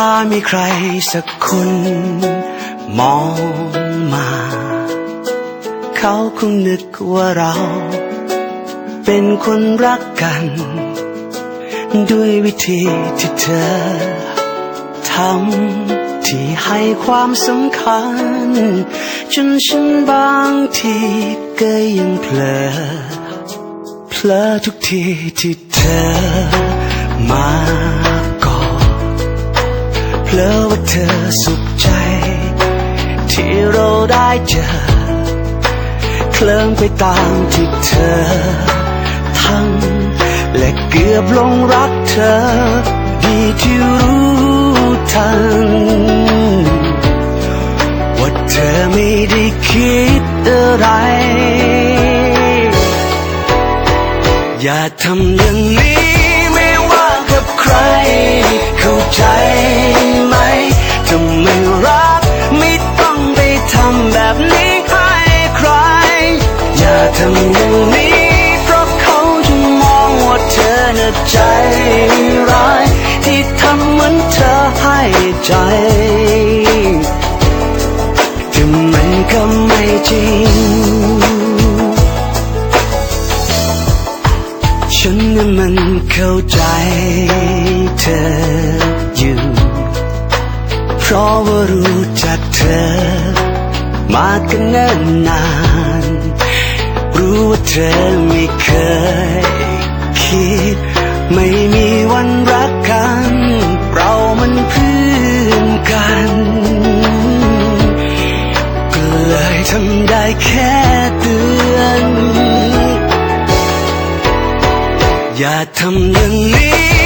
้ามีใครสักคน มองมา เขาคงนึกว่าเรา เป็นคนรักกัน ด้วยวิธีที่เธอทำที่ให้ความสำคัญ จนฉันบางทีก็ยังเผลอเผลอทุกทีที่เธอมา ลอว่าเธอสุขใจ ที่เราได้เจอ เคลิ้มไปตามที่เธอทำและเกือบลงรักเธอ ดีที่รู้ทัน ว่าเธอไม่ได้คิดอะไร อย่าทำอย่างนี้ไม่ว่ากับใครเข้า ทำอย่างนี้เพราะเขาจะมองว่าเธอน่ะใจร้าย ที่ทำเหมือนเธอให้ใจแต่มันก็ไม่จริง ฉันนั้นมันเข้าใจเธออยู่ เพราะว่ารู้จักเธอ มากันเนิ่นนาน ธอไม่เคยคิด ไม่มีวันรักกัน เรามันเพื่อนกันก็เลยทำได้แค่เตือน อย่าทำอย่างนี้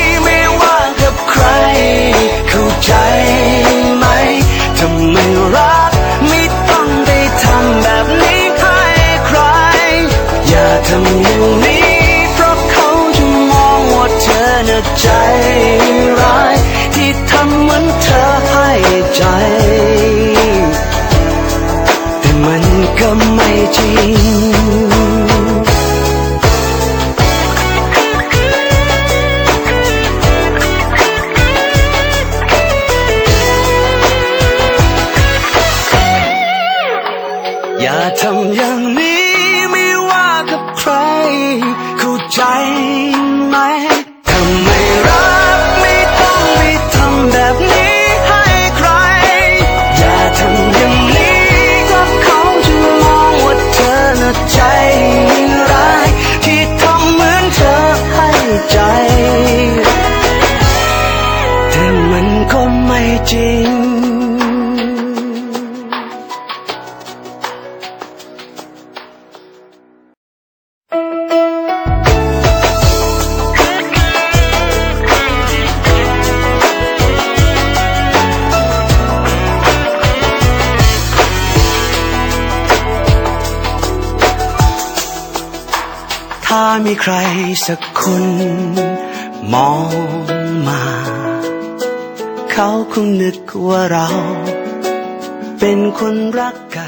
จริงอย่าทำอย่างนี้ไม่ว่ากับใคร เข้าใจไหม จริง ถ้ามีใครสักคนมอง เขาคงนึกว่าเรา เป็นคนรักกัน